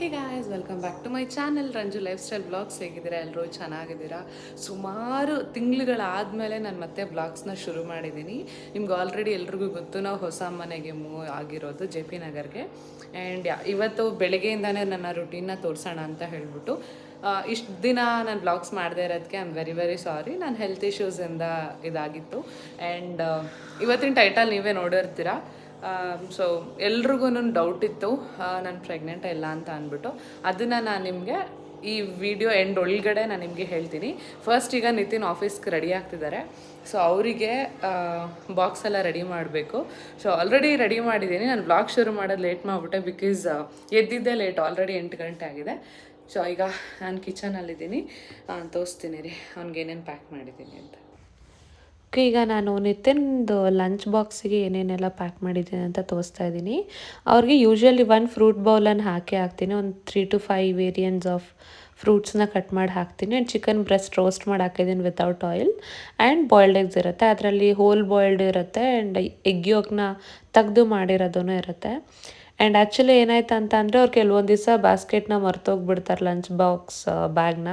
Hey guys welcome back to my channel Ranju lifestyle blogs ಹೇಗಿದ್ದೀರಾ? ಎಲ್ಲರೂ ಚೆನ್ನಾಗಿದ್ದೀರಾ? ಸುಮಾರು ತಿಂಗಳುಗಳಾದಮೇಲೆ ನಾನು ಮತ್ತೆ ಬ್ಲಾಗ್ಸ್ನ ಶುರು ಮಾಡಿದ್ದೀನಿ. ನಿಮ್ಗೆ ಆಲ್ರೆಡಿ ಎಲ್ರಿಗೂ ಗೊತ್ತು, ನಾವು ಹೊಸ ಮನೆಗೆ ಮೂವ್ ಆಗಿರೋದು ಜೆ ಪಿ ನಗರ್ಗೆ. ಆ್ಯಂಡ್ ಇವತ್ತು ಬೆಳಗ್ಗೆಯಿಂದನೇ ನನ್ನ ರುಟೀನ್ನ ತೋರಿಸೋಣ ಅಂತ ಹೇಳ್ಬಿಟ್ಟು ಇಷ್ಟು ದಿನ ನಾನು ಬ್ಲಾಗ್ಸ್ ಮಾಡದೇ ಇರೋದಕ್ಕೆ I am very very sorry ನಾನು ಹೆಲ್ತ್ ಇಶ್ಯೂಸಿಂದ ಇದಾಗಿತ್ತು. ಆ್ಯಂಡ್ ಇವತ್ತಿನ ಟೈಟಲ್ ನೀವೇ ನೋಡಿರ್ತೀರಾ. ಸೊ ಎಲ್ರಿಗೂ ಡೌಟ್ ಇತ್ತು ನಾನು ಪ್ರೆಗ್ನೆಂಟ್ ಇಲ್ಲ ಅಂತ ಅಂದ್ಬಿಟ್ಟು. ಅದನ್ನು ನಾನು ನಿಮಗೆ ಈ ವಿಡಿಯೋ ಎಂಡ್ ಒಳಗಡೆ ನಾನು ನಿಮಗೆ ಹೇಳ್ತೀನಿ. ಫಸ್ಟ್ ಈಗ ನಿತಿನ್ ಆಫೀಸ್ಗೆ ರೆಡಿ ಆಗ್ತಿದ್ದಾರೆ ಸೊ ಅವರಿಗೆ ಬಾಕ್ಸ್ ಎಲ್ಲ ರೆಡಿ ಮಾಡಬೇಕು. ಸೊ ಆಲ್ರೆಡಿ ರೆಡಿ ಮಾಡಿದ್ದೀನಿ. ನಾನು ಬ್ಲಾಗ್ ಶುರು ಮಾಡೋದು ಲೇಟ್ ಮಾಡಿಬಿಟ್ಟೆ ಬಿಕಾಸ್ ಎದ್ದಿದ್ದೆ ಲೇಟ್ ಆಲ್ರೆಡಿ ಎಂಟು ಗಂಟೆ ಆಗಿದೆ. ಸೊ ಈಗ ನಾನು ಕಿಚನಲ್ಲಿದ್ದೀನಿ ತೋರಿಸ್ತೀನಿ ರೀ, ಅವ್ನಿಗೆ ಪ್ಯಾಕ್ ಮಾಡಿದ್ದೀನಿ ಅಂತ. ಈಗ ನಾನು ನಿತಿನ್ದು ಲಂಚ್ ಬಾಕ್ಸಿಗೆ ಏನೇನೆಲ್ಲ ಪ್ಯಾಕ್ ಮಾಡಿದ್ದೀನಿ ಅಂತ ತೋರಿಸ್ತಾ ಇದ್ದೀನಿ. ಅವ್ರಿಗೆ ಯೂಶ್ವಲಿ ಒನ್ ಫ್ರೂಟ್ ಬೌಲನ್ನು ಹಾಕಿ ಹಾಕ್ತೀನಿ. ಒಂದು three two five variance of ಫ್ರೂಟ್ಸ್ನ cut ಮಾಡಿ ಹಾಕ್ತೀನಿ. ಆ್ಯಂಡ್ ಚಿಕನ್ ಬ್ರೆಸ್ಟ್ ರೋಸ್ಟ್ ಮಾಡಿ ಹಾಕಿದ್ದೀನಿ without oil and boiled eggs ಇರುತ್ತೆ. ಅದರಲ್ಲಿ ಹೋಲ್ ಬಾಯ್ಲ್ಡ್ ಇರುತ್ತೆ. ಆ್ಯಂಡ್ ಎಗ್ ಯೋಗ್ನ ತೆಗ್ದು ಮಾಡಿರೋದೂ ಇರುತ್ತೆ. ಆ್ಯಂಡ್ ಆ್ಯಕ್ಚುಲಿ ಏನಾಯ್ತು ಅಂತ ಅಂದರೆ ಅವ್ರು ಕೆಲವೊಂದು ದಿವಸ ಬಾಸ್ಕೆಟ್ನ ಮರ್ತೋಗ್ಬಿಡ್ತಾರೆ ಲಂಚ್ ಬಾಕ್ಸ್ ಬ್ಯಾಗ್ನ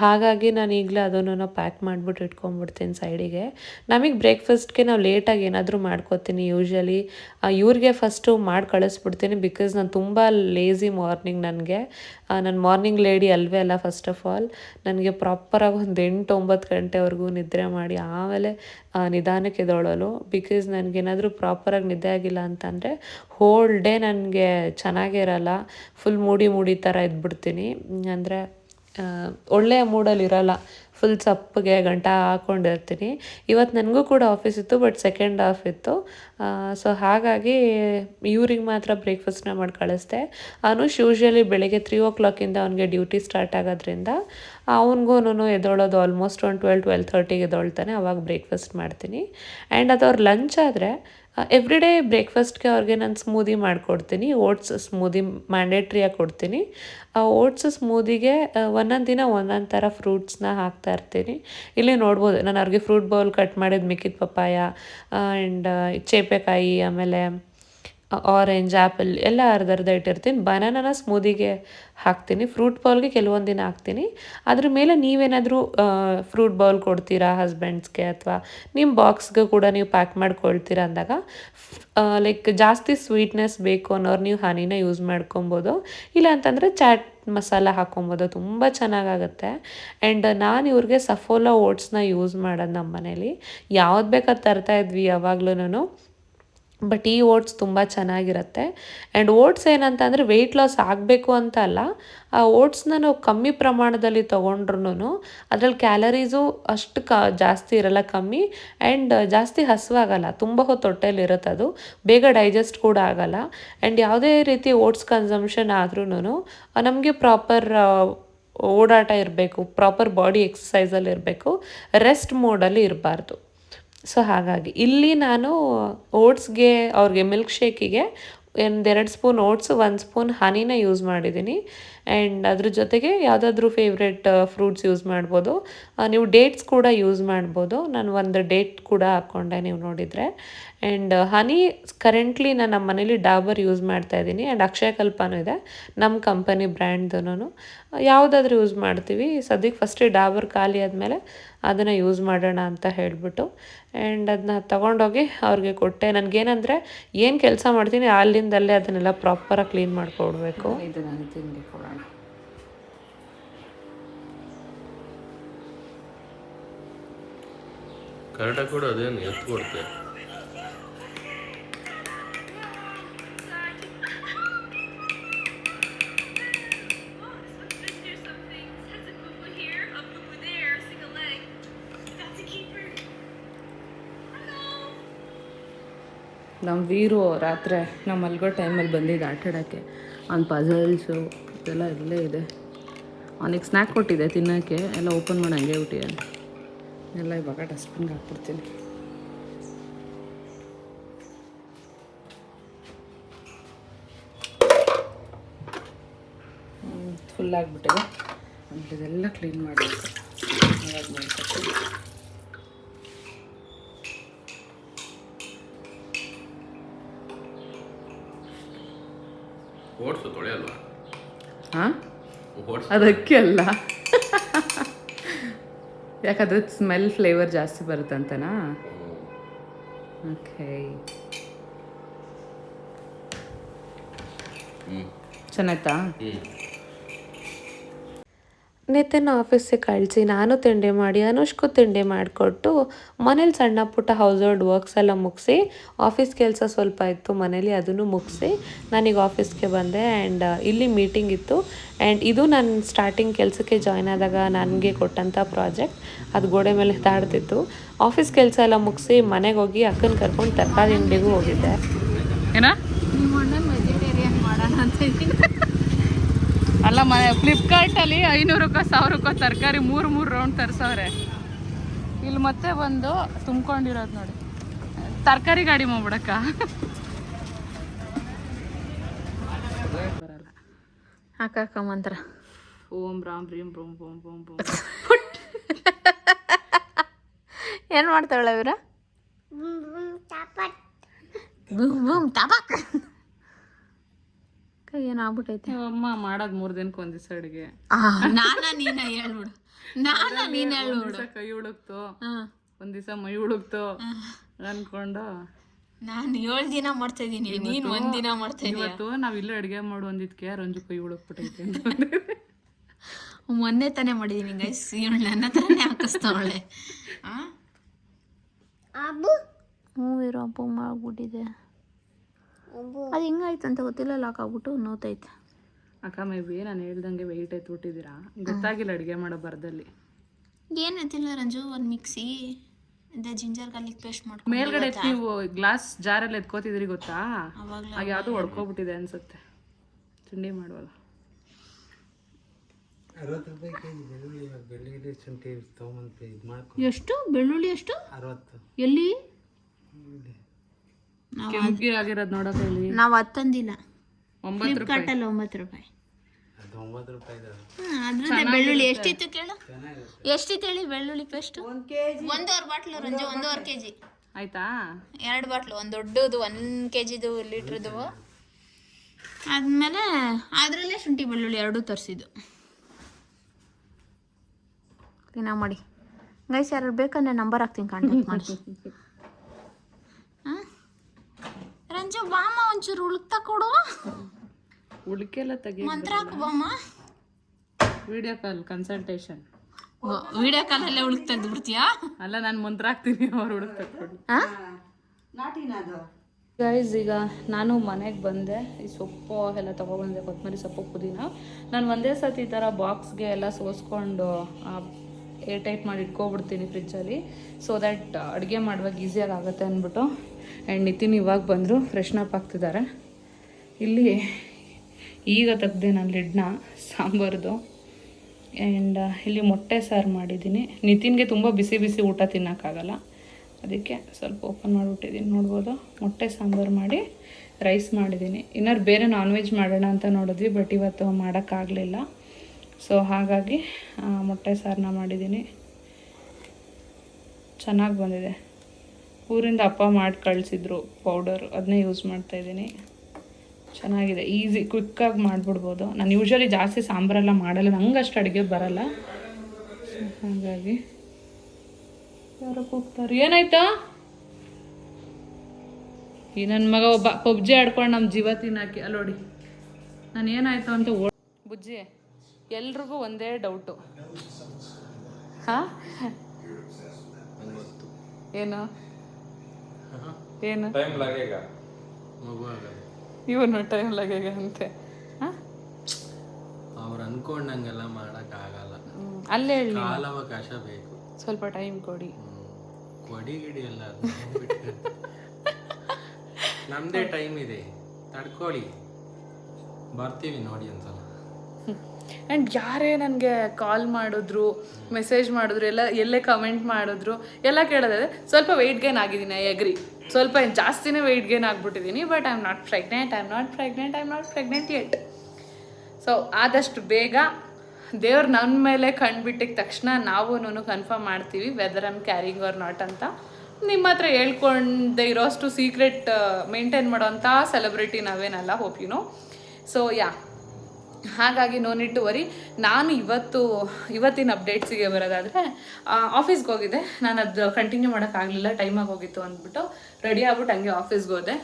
ಹಾಗಾಗಿ ನಾನು ಈಗಲೇ ಅದನ್ನು ಪ್ಯಾಕ್ ಮಾಡಿಬಿಟ್ಟು ಇಟ್ಕೊಂಡ್ಬಿಡ್ತೀನಿ ಸೈಡಿಗೆ ನಮಗೆ ಬ್ರೇಕ್ಫಾಸ್ಟ್ಗೆ ನಾವು ಲೇಟಾಗಿ ಏನಾದರೂ ಮಾಡ್ಕೋತೀನಿ ಯೂಶ್ವಲಿ ಇವ್ರಿಗೆ ಫಸ್ಟು ಮಾಡಿ ಕಳಿಸ್ಬಿಡ್ತೀನಿ ಬಿಕಾಸ್ ನಾನು ತುಂಬ ಲೇಸಿ ಮಾರ್ನಿಂಗ್ ನನಗೆ. ನನ್ನ ಮಾರ್ನಿಂಗ್ ಲೇಡಿ ಅಲ್ವೇ ಅಲ್ಲ ಫಸ್ಟ್ ಆಫ್ ಆಲ್ ನನಗೆ ಪ್ರಾಪರಾಗಿ ಒಂದು ಎಂಟು ಒಂಬತ್ತು ಗಂಟೆವರೆಗೂ ನಿದ್ರೆ ಮಾಡಿ ಆಮೇಲೆ ನಿಧಾನಕ್ಕೆ ಎದೊಳಲು ಬಿಕಾಸ್ ನನಗೇನಾದರೂ ಪ್ರಾಪರಾಗಿ ನಿದ್ದೆ ಆಗಿಲ್ಲ ಅಂತಂದರೆ ಹೋಲ್ ಡೇ ನನಗೆ ಚೆನ್ನಾಗಿರಲ್ಲ ಫುಲ್ ಮೂಡಿ ಮೂಡಿ ಥರ ಇದ್ಬಿಡ್ತೀನಿ. ಅಂದರೆ ಒಳ್ಳೆಯ ಮೂಡಲ್ಲಿ ಇರಲ್ಲ. ಫುಲ್ ಸಪ್ಪಗೆ ಗಂಟ ಹಾಕೊಂಡಿರ್ತೀನಿ. ಇವತ್ತು ನನಗೂ ಕೂಡ ಆಫೀಸ್ ಇತ್ತು ಬಟ್ ಸೆಕೆಂಡ್ ಆಫ್ ಇತ್ತು. ಸೊ ಹಾಗಾಗಿ ಇವ್ರಿಗೆ ಮಾತ್ರ ಬ್ರೇಕ್ಫಾಸ್ಟ್ನ ಮಾಡಿ ಕಳಿಸ್ದೆ. ಅನುಷ್ ಯೂಶ್ವಲಿ ಬೆಳಿಗ್ಗೆ ತ್ರೀ ಓ ಕ್ಲಾಕಿಂದ ಅವನಿಗೆ ಡ್ಯೂಟಿ ಸ್ಟಾರ್ಟ್ ಆಗೋದ್ರಿಂದ ಅವನಿಗೂ ಎದ್ದೊಳೋದು ಆಲ್ಮೋಸ್ಟ್ ಒಂದು ಟ್ವೆಲ್ ಟ್ವೆಲ್ ಥರ್ಟಿಗೆ ಎದೊಳ್ತಾನೆ ಅವಾಗ ಬ್ರೇಕ್ಫಾಸ್ಟ್ ಮಾಡ್ತೀನಿ. ಆ್ಯಂಡ್ ಅದು ಅವ್ರ ಲಂಚ್ ಆದರೆ ಎವ್ರಿ ಡೇ ಬ್ರೇಕ್ಫಾಸ್ಟ್ಗೆ ಅವ್ರಿಗೆ ನಾನು ಸ್ಮೂದಿ ಮಾಡಿಕೊಡ್ತೀನಿ. ಓಟ್ಸ್ ಸ್ಮೂದಿ ಮ್ಯಾಂಡೇಟ್ರಿಯಾಗಿ ಕೊಡ್ತೀನಿ. ಆ ಓಟ್ಸ್ ಸ್ಮೂದಿಗೆ ಒಂದೊಂದು ದಿನ ಒಂದೊಂದು ಥರ ಫ್ರೂಟ್ಸ್ನ ಹಾಕ್ತಾ ಇರ್ತೀನಿ. ಇಲ್ಲಿ ನೋಡ್ಬೋದು ನಾನು ಅವ್ರಿಗೆ ಫ್ರೂಟ್ ಬೌಲ್ ಕಟ್ ಮಾಡಿದ ಮಿಕ್ಕಿದ ಪಪ್ಪಾಯ ಆ್ಯಂಡ್ ಚೇಪೆಕಾಯಿ ಆಮೇಲೆ ಆರೆಂಜ್ ಆ್ಯಪಲ್ ಎಲ್ಲ ಅರ್ಧ ಅರ್ಧ ಇಟ್ಟಿರ್ತೀನಿ ಬನಾನನ ಸ್ಮೂದಿಗೆ ಹಾಕ್ತೀನಿ. ಫ್ರೂಟ್ ಬೌಲ್ಗೆ ಕೆಲವೊಂದು ದಿನ ಹಾಕ್ತೀನಿ. ಅದ್ರ ಮೇಲೆ ನೀವೇನಾದರೂ ಫ್ರೂಟ್ ಬೌಲ್ ಕೊಡ್ತೀರಾ ಹಸ್ಬೆಂಡ್ಸ್ಗೆ ಅಥವಾ ನಿಮ್ಮ ಬಾಕ್ಸ್ಗೆ ಕೂಡ ನೀವು ಪ್ಯಾಕ್ ಮಾಡ್ಕೊಳ್ತೀರಾ ಅಂದಾಗ ಲೈಕ್ ಜಾಸ್ತಿ ಸ್ವೀಟ್ನೆಸ್ ಬೇಕು ಅನ್ನೋರು ನೀವು ಹನಿನ ಯೂಸ್ ಮಾಡ್ಕೊಬೋದು. ಇಲ್ಲ ಅಂತಂದರೆ ಚಾಟ್ ಮಸಾಲ ಹಾಕೊಬೋದು. ತುಂಬ ಚೆನ್ನಾಗಾಗುತ್ತೆ. ಆ್ಯಂಡ್ ನಾನು ಇವ್ರಿಗೆ ಸಫೋಲಾ ಓಟ್ಸ್ನ ಯೂಸ್ ಮಾಡೋದು ನಮ್ಮ ಮನೇಲಿ. ಯಾವ್ದು ಬೇಕಾದ ತರ್ತಾ ಇದ್ವಿ ಯಾವಾಗ್ಲೂ ಬಟ್ ಈ ಓಟ್ಸ್ ತುಂಬ ಚೆನ್ನಾಗಿರುತ್ತೆ. ಆ್ಯಂಡ್ ಓಟ್ಸ್ ಏನಂತಂದರೆ ವೆಯ್ಟ್ ಲಾಸ್ ಆಗಬೇಕು ಅಂತ ಅಲ್ಲ, ಆ ಓಟ್ಸ್ನ ನಾವು ಕಮ್ಮಿ ಪ್ರಮಾಣದಲ್ಲಿ ತೊಗೊಂಡ್ರು ಅದ್ರಲ್ಲಿ ಕ್ಯಾಲರೀಸು ಅಷ್ಟು ಕ, ಜಾಸ್ತಿ ಇರಲ್ಲ ಕಮ್ಮಿ. ಆ್ಯಂಡ್ ಜಾಸ್ತಿ ಹಸುವಾಗಲ್ಲ, ತುಂಬ ಹೊತ್ತು ಹೊಟ್ಟೆಲಿ ಇರುತ್ತೆ ಅದು. ಬೇಗ ಡೈಜೆಸ್ಟ್ ಕೂಡ ಆಗಲ್ಲ. ಆ್ಯಂಡ್ ಯಾವುದೇ ರೀತಿ ಓಟ್ಸ್ ಕನ್ಸಂಪ್ಷನ್ ಆದ್ರೂ ನಮಗೆ ಪ್ರಾಪರ್ ಓಡಾಟ ಇರಬೇಕು ಪ್ರಾಪರ್ ಬಾಡಿ ಎಕ್ಸಸೈಸಲ್ಲಿ ಇರಬೇಕು ರೆಸ್ಟ್ ಮೋಡಲ್ಲಿ ಇರಬಾರ್ದು. ಸೊ ಹಾಗಾಗಿ ಇಲ್ಲಿ ನಾನು ಓಟ್ಸ್ಗೆ, ಅವ್ರಿಗೆ ಮಿಲ್ಕ್ ಶೇಕಿಗೆ ಒಂದೆರಡು ಸ್ಪೂನ್ ಓಟ್ಸ್, ಒಂದು ಸ್ಪೂನ್ ಹನಿನ ಯೂಸ್ ಮಾಡಿದ್ದೀನಿ. ಆ್ಯಂಡ್ ಅದ್ರ ಜೊತೆಗೆ ಯಾವುದಾದ್ರೂ ಫೇವ್ರೆಟ್ ಫ್ರೂಟ್ಸ್ ಯೂಸ್ ಮಾಡ್ಬೋದು. ನೀವು ಡೇಟ್ಸ್ ಕೂಡ ಯೂಸ್ ಮಾಡ್ಬೋದು. ನಾನು ಒಂದು ಡೇಟ್ ಕೂಡ ಹಾಕ್ಕೊಂಡೆ ನೀವು ನೋಡಿದರೆ. ಆ್ಯಂಡ್ ಹನಿ ಕರೆಂಟ್ಲಿ ನಾನು ನಮ್ಮ ಮನೇಲಿ ಡಾಬರ್ ಯೂಸ್ ಮಾಡ್ತಾ ಇದ್ದೀನಿ ಆ್ಯಂಡ್ ಅಕ್ಷಯಕಲ್ಪನೂ ಇದೆ ನಮ್ಮ ಕಂಪನಿ ಬ್ರ್ಯಾಂಡ್ದೂ ಯಾವುದಾದ್ರೂ ಯೂಸ್ ಮಾಡ್ತೀವಿ. ಸದ್ಯಕ್ಕೆ ಫಸ್ಟ್ ಡಾಬರ್ ಖಾಲಿ ಆದಮೇಲೆ ಅದನ್ನು ಯೂಸ್ ಮಾಡೋಣ ಅಂತ ಹೇಳಿಬಿಟ್ಟು. ಆ್ಯಂಡ್ ಅದನ್ನ ತೊಗೊಂಡೋಗಿ ಅವ್ರಿಗೆ ಕೊಟ್ಟೆ. ನನಗೇನಂದರೆ ಏನು ಕೆಲಸ ಮಾಡ್ತೀನಿ ಅಲ್ಲಿಂದಲ್ಲೇ ಅದನ್ನೆಲ್ಲ ಪ್ರಾಪರಾಗಿ ಕ್ಲೀನ್ ಮಾಡ್ಕೊಡ್ಬೇಕು. ಇದು ನಾನು ತಿಂಡಿ ಕೊಡೋಣ ಕರೆಕ್ಟಾಗಿ ಕೊಡು ಅದೇನು ಎತ್ತು ಕೊಡ್ತೆ ನಮ್ಮ ವೀರು ರಾತ್ರಿ ನಮ್ಮ ಮಲ್ಗೋ ಟೈಮಲ್ಲಿ ಬಂದಿದ್ದು ಆಟಾಡೋಕ್ಕೆ ಅವ್ನ ಪಝಲ್ಸು ಇದೆಲ್ಲ ಇಲ್ಲೇ ಇದೆ. ಅವನಿಗೆ ಸ್ನ್ಯಾಕ್ ಕೊಟ್ಟಿದೆ ತಿನ್ನೋಕ್ಕೆ ಎಲ್ಲ ಓಪನ್ ಮಾಡಿ ಹಂಗೆ ಬಿಟ್ಟಿದ್ದಾನೆ ಎಲ್ಲ ಇವಾಗ ಡಸ್ಟ್ಬಿನ್ಗೆ ಹಾಕ್ಬಿಡ್ತೀನಿ. ಫುಲ್ ಆಗಿಬಿಟ್ಟಿದೆ. ಆಮೇಲೆ ಇದೆಲ್ಲ ಕ್ಲೀನ್ ಮಾಡಬೇಕು ಮಾಡ್ಕೊತೀನಿ ಓಡಿಸು ತೊಳೆಯಲ್ವಾ? ಹಾಂ? ಅದಕ್ಕೆ ಅಲ್ಲ ಯಾಕಂದ್ರೆ ಸ್ಮೆಲ್ ಫ್ಲೇವರ್ ಜಾಸ್ತಿ ಬರುತ್ತಂತನಾ ಓಕೆ ಚೆನ್ನಾಯ್ತಾ? ನಿತಿನ್ ಆಫೀಸಿಗೆ ಕಳಿಸಿ, ನಾನು ತಿಂಡಿ ಮಾಡಿ, ಅನುಷ್ಕು ತಿಂಡಿ ಮಾಡಿಕೊಟ್ಟು ಮನೇಲಿ ಸಣ್ಣ ಪುಟ್ಟ ಹೌಸ್ ಹೋಲ್ಡ್ ವರ್ಕ್ಸ್ ಎಲ್ಲ ಮುಗಿಸಿ ಆಫೀಸ್ ಕೆಲಸ ಸ್ವಲ್ಪ ಇತ್ತು ಮನೇಲಿ ಅದನ್ನು ಮುಗಿಸಿ, ನಾನೀಗ ಆಫೀಸ್ಗೆ ಬಂದೆ ಆ್ಯಂಡ್ ಇಲ್ಲಿ ಮೀಟಿಂಗ್ ಇತ್ತು ಆ್ಯಂಡ್ ಇದು ನಾನು ಸ್ಟಾರ್ಟಿಂಗ್ ಕೆಲಸಕ್ಕೆ ಜಾಯ್ನ್ ಆದಾಗ ನನಗೆ ಕೊಟ್ಟಂಥ ಪ್ರಾಜೆಕ್ಟ್ ಅದು ಗೋಡೆ ಮೇಲೆ ತಾಡ್ತಿತ್ತು. ಆಫೀಸ್ ಕೆಲಸ ಎಲ್ಲ ಮುಗಿಸಿ ಮನೆಗೆ ಹೋಗಿ ಅಕ್ಕನ ಕರ್ಕೊಂಡು ತರಕಾರಿ ಅಂಗಡಿಗೂ ಹೋಗಿದ್ದೆ. ಏನ ನಿಮ್ಮ ಅಣ್ಣನ ವೆಜಿಟೇರಿಯನ್ ಮಾಡೋಣ ಅಂತ ಇದ್ದೀನಿ ಅಲ್ಲ ಮನೆ ಫ್ಲಿಪ್ಕಾರ್ಟಲ್ಲಿ ಐನೂರಕ್ಕೋ ಸಾವಿರಕ್ಕೋ ತರಕಾರಿ ಮೂರು ಮೂರು ರೌಂಡ್ ತರಿಸವ್ರೆ. ಇಲ್ಲಿ ಮತ್ತೆ ಬಂದು ತುಂಬ್ಕೊಂಡಿರೋದು ನೋಡಿ. ತರಕಾರಿ ಗಾಡಿ ಮಾಡ್ಬಿಡಕ್ಕ. ಬರಲ್ಲ ಹಾಕಾಕ ಮಂತ್ರ. ಓಂ ರಾಮ್ ರೀಂ ಬ್ರೋಂ ಬೋಮ್ ಬೋಮ್ ಬೋಂ ಏನು ಮಾಡ್ತಾಳೆ ಇವರ? ಬೂಮ್ ಬೂಮ್ ಏನು ಆಗ್ಬಿಟ್ಟೈತೆ ಅಮ್ಮ ಮಾಡೋದು ಮೂರು ದಿನಕ್ಕೆ ಒಂದು ದಿವಸ ಅಡುಗೆ. ನಾನ ನೀನ ಹೇಳ್ಬಿಡು. ನಾನ ನೀನ್ ಹೇಳ್ಬಿಡು. ಕೈ ಉಳುಕ್ತು ಒಂದು ದಿವಸ ಮೈ ಉಳುಕ್ತು ಅನ್ಕೊಂಡು. ನಾನು ಏಳು ದಿನ ಮಾಡ್ತಾ ಇದ್ದೀನಿ ನೀನು ಒಂದ್ ದಿನ ಮಾಡ್ತಾ ಇದೀಯ? ಇವತ್ತು ನಾವ್ ಇಲ್ಲೇ ಅಡುಗೆ ಮಾಡು ಅಂದಿದ್ಕೆ ರಂಜು ಕೈ ಉಳುಕ್ಬಿಟ್ಟೈತೆ ಮೊನ್ನೆ ತಾನೇ ಮಾಡಿದೀನಿ ಗೈಸ್ ಇವಳು ನನ್ನ ಹತ್ರನೇ ಹಾಕಿಸ್ತಾವಳೆ. ಹ್ಞೂ ಇರೋ ಹಬ್ಬ ಮಾಡ್ಬಿಟ್ಟಿದೆ ಅದು ಹೆಂಗಾಯ್ತು ಅಂತ ಗೊತ್ತಿಲ್ಲ ಲಾಕ್ ಆಗ್ಬಿಟ್ಟು ನೋತೈತೆ. ಅಕ್ಕ ಮೇ ಬಿ ನಾನು ಹೇಳ್ದಂಗೆ ವೆಯ್ಟ್ ಎತ್ತು ಬಿಟ್ಟಿದ್ದೀರಾ ಗೊತ್ತಾಗಿಲ್ಲ ಅಡುಗೆ ಮಾಡೋ ಬರದಲ್ಲಿ. ಹೇಳ್ತಿಲ್ಲ ರಂಜು ಒಂದು ಮಿಕ್ಸಿ ಅದೇ ಜಿಂಜರ್ ಗಾರ್ಲಿಕ್ ಪೇಸ್ಟ್ ಮಾಡ್ಕೊಂಡು ಮೇಲ್ಗಡೆ ನೀವು ಗ್ಲಾಸ್ ಜಾರಲ್ಲಿ ಎತ್ಕೋತಿದ್ರಿ ಗೊತ್ತಾ? ಆಗ ಯಾವುದು ಹೊಡ್ಕೊಬಿಟ್ಟಿದೆ ಅನ್ಸುತ್ತೆ. ತಿಂಡಿ ಮಾಡುವಲ್ಲ. ಎಷ್ಟು? ಬೆಳ್ಳುಳ್ಳಿ ಎಷ್ಟು ಅರವತ್ತು. ಎಲ್ಲಿ? ಕೆಂಪಿ ಆಗಿರೋದು ನೋಡೋಕೆ ಇಲ್ಲಿ ನಾವು ಹತ್ತಂದಿಲ್ಲ. ಒಂಬತ್ತು ರೂಪಾಯಿ. ಫ್ಲಿಪ್ಕಾರ್ಟಲ್ಲಿ ಒಂಬತ್ತು ರೂಪಾಯಿ. ಅದ್ರದ್ದೇ ಬೆಳ್ಳುಳ್ಳಿ. ಎಷ್ಟಿತ್ತು ಕೇಳು? ಎಷ್ಟಿತ್ತು ಹೇಳಿ ಬೆಳ್ಳುಳ್ಳಿ ಪೇಸ್ಟ್ ಒಂದೂವರೆ ಬಾಟ್ಲು ರಂಜು ಒಂದೂವರೆ ಕೆ ಜಿ ಆಯ್ತಾ? ಎರಡು ಬಾಟ್ಲು ಒಂದು ದೊಡ್ಡದು ಒಂದು ಕೆ ಜಿದು ಲೀಟ್ರದು. ಆದಮೇಲೆ ಅದರಲ್ಲೇ ಶುಂಠಿ ಬೆಳ್ಳುಳ್ಳಿ ಎರಡೂ ತರಿಸಿದ್ದು. ಕ್ಲೀನಾಗಿ ಮಾಡಿ. ಗೈಸ್ ಯಾರು ಬೇಕಂದ್ರೆ ನಂಬರ್ ಹಾಕ್ತೀನಿ ಕಾಂಟ್ಯಾಕ್ಟ್ ಮಾಡಿ ಹಾಂ ರಂಜು ಬಾಮ ಒಂಚೂರು ಉಳುಕ್ತಾ ಕೊಡು. ಉಳ್ಕೆಲ್ಲ ತೆಗಿ ಮಂತ್ರ ಹಾಕು ಬಾಮ ವಿಡಿಯೋ ಕಾಲ್ ಕನ್ಸಲ್ಟೇಷನ್ ವಿಡಿಯೋ ಕಾಲಲ್ಲೇ ಉಳುಕ್ ಇದ್ದು ಬಿಡ್ತೀಯಾ? ಅಲ್ಲ ನಾನು ಮಂತ್ರ ಹಾಕ್ತೀನಿ ಅವ್ರು ಹುಡುಕ್ ತಕ್ಕೊಡಿ ಹಾಂ ಗೈಸ್ ಈಗ ನಾನು ಮನೆಗೆ ಬಂದೆ. ಈ ಸೊಪ್ಪು ಎಲ್ಲ ತೊಗೊಬಂದೆ ಕೊತ್ತಂಬರಿ ಸೊಪ್ಪು ಪುದೀನ. ನಾನು ಒಂದೇ ಸತಿ ಈ ಥರ ಬಾಕ್ಸ್ಗೆ ಎಲ್ಲ ಸೋಸ್ಕೊಂಡು ಏರ್ ಟೈಟ್ ಮಾಡಿ ಇಟ್ಕೊಬಿಡ್ತೀನಿ ಫ್ರಿಜ್ಜಲ್ಲಿ ಸೊ ದ್ಯಾಟ್ ಅಡುಗೆ ಮಾಡುವಾಗ ಈಸಿಯಾಗಿ ಆಗುತ್ತೆ ಅಂದ್ಬಿಟ್ಟು. ಆ್ಯಂಡ್ ನಿತಿನ್ ಇವಾಗ ಬಂದರು ಫ್ರೆಶ್ನಪ್ ಆಗ್ತಿದ್ದಾರೆ ಇಲ್ಲಿ ಈಗ ತೆಗ್ದೆ ನಾನು ಲಿಡ್ನ ಸಾಂಬಾರ್ದು. ಆ್ಯಂಡ್ ಇಲ್ಲಿ ಮೊಟ್ಟೆ ಸಾರು ಮಾಡಿದ್ದೀನಿ. ನಿತಿನ್ಗೆ ತುಂಬ ಬಿಸಿ ಬಿಸಿ ಊಟ ತಿನ್ನೋಕ್ಕಾಗಲ್ಲ. ಅದಕ್ಕೆ ಸ್ವಲ್ಪ ಓಪನ್ ಮಾಡಿಬಿಟ್ಟಿದ್ದೀನಿ ನೋಡ್ಬೋದು, ಮೊಟ್ಟೆ ಸಾಂಬಾರು ಮಾಡಿ ರೈಸ್ ಮಾಡಿದ್ದೀನಿ ಇನ್ನಾರು ಬೇರೆ ನಾನ್ ವೆಜ್ ಮಾಡೋಣ ಅಂತ ನೋಡಿದ್ವಿ ಬಟ್ ಇವತ್ತು ಮಾಡೋಕ್ಕಾಗಲಿಲ್ಲ. ಸೊ ಹಾಗಾಗಿ ಮೊಟ್ಟೆ ಸಾರನ್ನ ಮಾಡಿದ್ದೀನಿ ಚೆನ್ನಾಗಿ ಬಂದಿದೆ. ಊರಿಂದ ಅಪ್ಪ ಮಾಡಿ ಕಳಿಸಿದ್ರು ಪೌಡರ್ ಅದನ್ನೇ ಯೂಸ್ ಮಾಡ್ತಾಯಿದ್ದೀನಿ ಚೆನ್ನಾಗಿದೆ. ಈಸಿ ಕ್ವಿಕ್ಕಾಗಿ ಮಾಡಿಬಿಡ್ಬೋದು. ನಾನು ಯೂಶ್ವಲಿ ಜಾಸ್ತಿ ಸಾಂಬಾರೆಲ್ಲ ಮಾಡಲ್ಲ. ನಂಗೆ ಅಷ್ಟು ಅಡುಗೆ ಬರಲ್ಲ. ಹಾಗಾಗಿ ಯಾರೋ ಕೂಗ್ತಾರೆ. ಏನಾಯ್ತಾ? ಈ ನನ್ನ ಮಗ ಒಬ್ಬ ಪಬ್ಜಿ ಆಡ್ಕೊಂಡು ನಮ್ಮ ಜೀವ ತಿನ್ನಾಕಿ ಅಲ್ಲೋಡಿ ನಾನು ಏನಾಯ್ತು ಅಂತ ಓ ಬುಜ್ಜಿ ಎಲ್ರಿಗೂ ಒಂದೇ ಡೌಟು ಹಾಂ? ಏನು? ಏನು? ಮಗು ಆಗಲಿ ಇವನು ಟೈಮ್ ಲಗೇಗ ಅಂತೆ. ಅವ್ರು ಅನ್ಕೊಂಡಂಗೆಲ್ಲ ಮಾಡಕ್ಕಾಗಲ್ಲ. ಅಲ್ಲೇ ಹೇಳಿ ಕಾಲಾವಕಾಶ ಬೇಕು. ಸ್ವಲ್ಪ ಟೈಮ್ ಕೊಡಿ. ಹ್ಮ್. ಕೊಡಿ ಗಿಡಿ ಎಲ್ಲ. ನಮ್ದೇ ಟೈಮ್ ಇದೆ. ತಡ್ಕೊಳ್ಳಿ ಬರ್ತೀವಿ ನೋಡಿ ಒಂದ್ಸಲ. ಆ್ಯಂಡ್ ಯಾರೇ ನನಗೆ ಕಾಲ್ ಮಾಡಿದ್ರು ಮೆಸೇಜ್ ಮಾಡಿದ್ರು, ಎಲ್ಲ, ಎಲ್ಲೇ ಕಮೆಂಟ್ ಮಾಡಿದ್ರು, ಎಲ್ಲ ಕೇಳೋದಾದ್ರೆ ಸ್ವಲ್ಪ ವೆಯ್ಟ್ ಗೇನ್ ಆಗಿದ್ದೀನಿ ಐ ಅಗ್ರಿ ಸ್ವಲ್ಪ ಜಾಸ್ತಿನೇ weight gain ಆಗಿಬಿಟ್ಟಿದ್ದೀನಿ but I am not pregnant I am not pregnant I am not pregnant at so ಆದಷ್ಟು ಬೇಗ ದೇವ್ರು ನನ್ನ ಮೇಲೆ ಕಂಡುಬಿಟ್ಟಿದ ತಕ್ಷಣ ನಾವು ಕನ್ಫರ್ಮ್ ಮಾಡ್ತೀವಿ whether I'm carrying or not ಅಂತ. ನಿಮ್ಮ ಹತ್ರ ಹೇಳ್ಕೊಂಡೆ ಇರೋಷ್ಟು ಸೀಕ್ರೆಟ್ ಮೇಂಟೈನ್ ಮಾಡೋಂಥ celebrity ನಾವೇನಲ್ಲ hope you know so yeah ಹಾಗಾಗಿ ನೋ ನೀಡ್ ಟು ವರಿ ನಾನು ಇವತ್ತು, ಇವತ್ತಿನ ಅಪ್ಡೇಟ್ಸಿಗೆ ಬರೋದಾದರೆ ಆಫೀಸ್ಗೆ ಹೋಗಿದ್ದೆ. ನಾನು ಅದು ಕಂಟಿನ್ಯೂ ಮಾಡೋಕ್ಕಾಗಲಿಲ್ಲ ಟೈಮಾಗಿ ಹೋಗಿತ್ತು ಅಂದ್ಬಿಟ್ಟು ರೆಡಿ ಆಗ್ಬಿಟ್ಟು ಹಂಗೆ ಆಫೀಸ್ಗೆ ಹೋದೆ.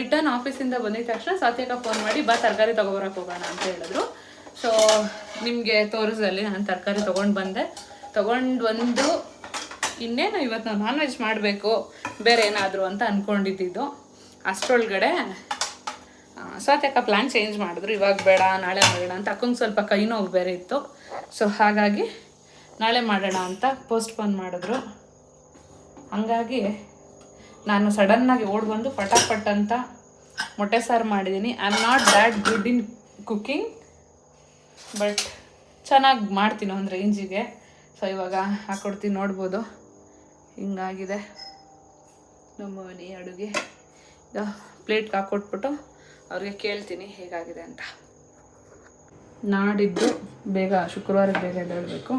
ರಿಟರ್ನ್ ಆಫೀಸಿಂದ ಬಂದಿದ್ದ ತಕ್ಷಣ ಸಾತ್ಯಕ ಫೋನ್ ಮಾಡಿ, ಬಾ ತರಕಾರಿ ತೊಗೊಬರಕ್ಕೆ ಹೋಗೋಣ ಅಂತ ಹೇಳಿದ್ರು. ಸೊ ನಿಮಗೆ ತೋರಿಸಲ್ಲಿ ನಾನು ತರಕಾರಿ ತೊಗೊಂಡು ಬಂದೆ. ತೊಗೊಂಡು ಬಂದು ಇನ್ನೇನು ಇವತ್ತು ನಾನು ನಾನ್ ವೆಜ್ ಮಾಡಬೇಕು, ಬೇರೆ ಏನಾದರೂ ಅಂತ ಅಂದ್ಕೊಂಡಿದ್ದಿದ್ದು ಅಷ್ಟರೊಳಗಡೆ ಸತ್ಯಕ್ಕ ಪ್ಲ್ಯಾನ್ ಚೇಂಜ್ ಮಾಡಿದ್ರು? ಇವಾಗ ಬೇಡ, ನಾಳೆ ಮಾಡೋಣ ಅಂತ ಅಕ್ಕಂಗೆ ಸ್ವಲ್ಪ ಕೈ ನೋವು ಬೇರೆ ಇತ್ತು. ಸೊ ಹಾಗಾಗಿ ನಾಳೆ ಮಾಡೋಣ ಅಂತ ಪೋಸ್ಟ್ಪೋನ್ ಮಾಡಿದ್ರು. ಹಾಗಾಗಿ ನಾನು ಸಡನ್ನಾಗಿ ಓಡ್ ಬಂದು ಪಟಾಪಟ್ ಅಂತ ಮೊಟ್ಟೆ ಸಾರು ಮಾಡಿದ್ದೀನಿ I am not that good in cooking but ಚೆನ್ನಾಗಿ ಮಾಡ್ತೀನಿ ಒಂದು ರೇಂಜಿಗೆ ಸೊ ಇವಾಗ ಹಾಕ್ಕೊಡ್ತೀನಿ ನೋಡ್ಬೋದು. ಹಿಂಗಾಗಿದೆ. ನಮ್ಮ ಮನೆ ಅಡುಗೆ. ಪ್ಲೇಟ್ಗೆ ಹಾಕ್ಕೊಟ್ಬಿಟ್ಟು ಅವ್ರಿಗೆ ಕೇಳ್ತೀನಿ ಹೇಗಾಗಿದೆ ಅಂತ. ನಾಡಿದ್ದು ಬೇಗ ಶುಕ್ರವಾರ ಬೇಗ ಎದ್ದೇಳಬೇಕು.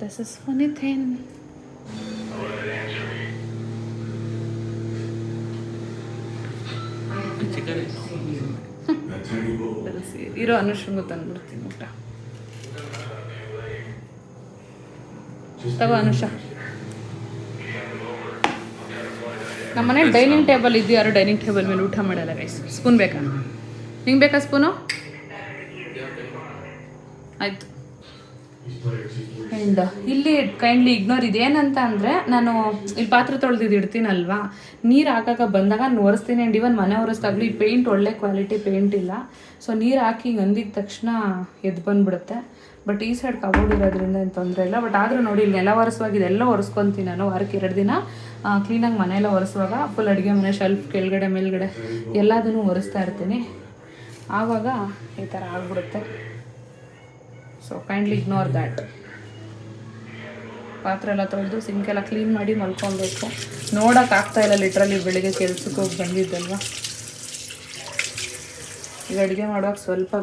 ದಸ್ ಇಸ್ ಫನಿ ಥೇನ್ ಇರೋ ಅನುಶೃಂಗ ತಂದ್ಬಿಡ್ತೀನಿ ಊಟ. ತಗೋ ಅನುಷ. ನಮ್ಮ ಮನೇಲಿ ಡೈನಿಂಗ್ ಟೇಬಲ್ ಇದ್ದು ಯಾರು ಡೈನಿಂಗ್ ಟೇಬಲ್ ಮೇಲೆ ಊಟ ಮಾಡಲ್ಲ ಗೈಸ್ ಸ್ಪೂನ್ ಬೇಕಾ? ನಿಂಗೆ ಬೇಕಾ ಸ್ಪೂನು ಆಯಿತು. ಆ್ಯಂಡ್ ಇಲ್ಲಿ ಕೈಂಡ್ಲಿ ಇಗ್ನೋರ್ ಇದೇನಂತ ಅಂದರೆ ನಾನು ಇಲ್ಲಿ ಪಾತ್ರೆ ತೊಳೆದಿದ್ದು ಇಡ್ತೀನಲ್ವಾ? ನೀರು ಹಾಕಾಕ ಬಂದಾಗ ನಾನು ಒರೆಸ್ತೀನಿ. ಆ್ಯಂಡ್ ಇವನ್ ಮನೆ ಒರೆಸ್ದಾಗಲೂ ಈ ಪೇಂಟ್ ಒಳ್ಳೆ ಕ್ವಾಲಿಟಿ ಪೇಂಟ್ ಇಲ್ಲ. ಸೊ ನೀರು ಹಾಕಿ ಹಿಂಗೆ ಅಂದಿದ ತಕ್ಷಣ ಎದ್ದು ಬಂದ್ಬಿಡುತ್ತೆ. ಬಟ್ ಈ ಸೈಡ್ ಕಬೋರ್ಡ್ ಏನು ತೊಂದರೆ ಇಲ್ಲ. ಬಟ್ ಆದರೂ ನೋಡಿ ನೆಲ ಒರೆಸುವಾಗ ಇದೆಲ್ಲ ಒರೆಸ್ಕೊತೀನಿ ನಾನು ವಾರಕ್ಕೆ ಎರಡು ದಿನ. ಕ್ಲೀನಾಗಿ ಮನೆಯೆಲ್ಲ ಒರೆಸುವಾಗ ಫುಲ್ ಅಡುಗೆ ಮನೆ ಶೆಲ್ಫ್ ಕೆಳಗಡೆ, ಮೇಲ್ಗಡೆ ಎಲ್ಲದನ್ನು ಒರೆಸ್ತಾ ಇರ್ತೀನಿ. ಆವಾಗ ಈ ಥರ ಆಗ್ಬಿಡುತ್ತೆ. ಸೊ ಕೈಂಡ್ಲಿ ಇಗ್ನೋರ್ ದ್ಯಾಟ್ ಪಾತ್ರೆ ಎಲ್ಲ ತೊಳೆದು ಸಿಂಕೆಲ್ಲ ಕ್ಲೀನ್ ಮಾಡಿ ಮಲ್ಕೊಬೇಕು. ನೋಡೋಕೆ ಆಗ್ತಾ ಇಲ್ಲ ಲಿಟ್ರಲ್ಲಿ ಬೆಳಿಗ್ಗೆ ಕೆಲ್ಸಕ್ಕೆ ಹೋಗಿ ಬಂದಿದ್ದಲ್ವ? ಈಗ ಅಡುಗೆ ಮಾಡುವಾಗ ಸ್ವಲ್ಪ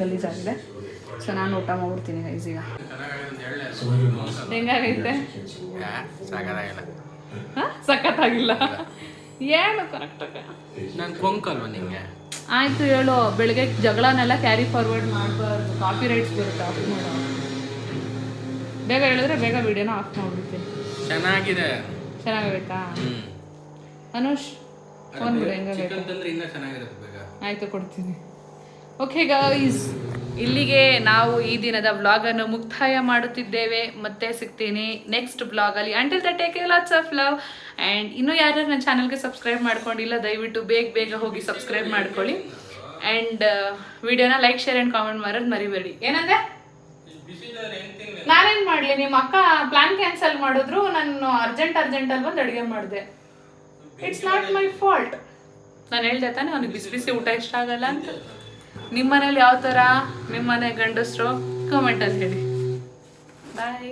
ಗಲೀಜಾಗಿದೆ. ಸೊ ನಾನು ಊಟ ಮಾಡ್ಬಿಡ್ತೀನಿ ಗೈಸ್ ಈಗ. ಹೆಂಗಾಗೈತೆ? ಸಖತ್ತಾಗಿಲ್ಲ. ಏನು ಕರೆಕ್ಟಾಗಿ ನಾನು ಕೊಂಕಲ್ವ ನಿಂಗೆ? ಆಯಿತು ಹೇಳು ಬೆಳಗ್ಗೆ ಜಗಳನೆಲ್ಲ ಕ್ಯಾರಿ ಫಾರ್ವರ್ಡ್ ಮಾಡಬಾರ್ದು. ಕಾಪಿ ರೈಟ್ಸ್ ಬರುತ್ತೆ ಆಫ್ ಮಾಡೋ. ಬೇಗ ಹೇಳಿದ್ರೆ ಬೇಗ ವಿಡಿಯೋನ ಆಫ್ ಮಾಡ್ಬಿಡ್ತೀನಿ. ಚೆನ್ನಾಗಿದೆ. ಚೆನ್ನಾಗೈತಾ ಅನುಷ್ ಫೋನ್ ಬಿಡು ಹೆಂಗಾಗೈತೆ? ಆಯಿತು ಕೊಡ್ತೀನಿ. ಓಕೆ ಗೈಸ್ ಇಲ್ಲಿಗೆ ನಾವು ಈ ದಿನದ ವ್ಲಾಗನ್ನು ಮುಕ್ತಾಯ ಮಾಡುತ್ತಿದ್ದೇವೆ. ಮತ್ತೆ ಸಿಗ್ತೀನಿ next ಬ್ಲಾಗಲ್ಲಿ until then take lots of love and ಇನ್ನೂ ಯಾರ್ಯಾರು ನನ್ನ ಚಾನಲ್ಗೆ ಸಬ್ಸ್ಕ್ರೈಬ್ ಮಾಡ್ಕೊಂಡಿಲ್ಲ, ದಯವಿಟ್ಟು ಬೇಗ ಬೇಗ ಹೋಗಿ ಸಬ್ಸ್ಕ್ರೈಬ್ ಮಾಡ್ಕೊಳ್ಳಿ. ಆ್ಯಂಡ್ ವಿಡಿಯೋನ ಲೈಕ್ ಶೇರ್ ಆ್ಯಂಡ್ ಕಾಮೆಂಟ್ ಮಾಡೋದು ಮರಿಬೇಡಿ. ಏನಂದ್ರೆ ನಾನೇನು ಮಾಡಲಿ? ನಿಮ್ಮ ಅಕ್ಕ ಪ್ಲಾನ್ ಕ್ಯಾನ್ಸಲ್ ಮಾಡಿದ್ರು, ನಾನು ಅರ್ಜೆಂಟ್ ಅರ್ಜೆಂಟ್ ಅಲ್ಲಿ ಬಂದು ಅಡುಗೆ ಮಾಡಿದೆ. ಇಟ್ಸ್ ನಾಟ್ ಮೈ ಫಾಲ್ಟ್ ನಾನು ಹೇಳ್ದೆ ತಾನೆ, ಅವ್ನಿಗೆ ಬಿಸಿ ಬಿಸಿ ಊಟ ಇಷ್ಟ ಆಗಲ್ಲ ಅಂತ. ನಿಮ್ಮ ಮನೇಲಿ ಯಾವ ಥರ ನಿಮ್ಮನೆ ಗಂಡಸರು? ಕಮೆಂಟಲ್ಲಿ ಹೇಳಿ. ಬಾಯ್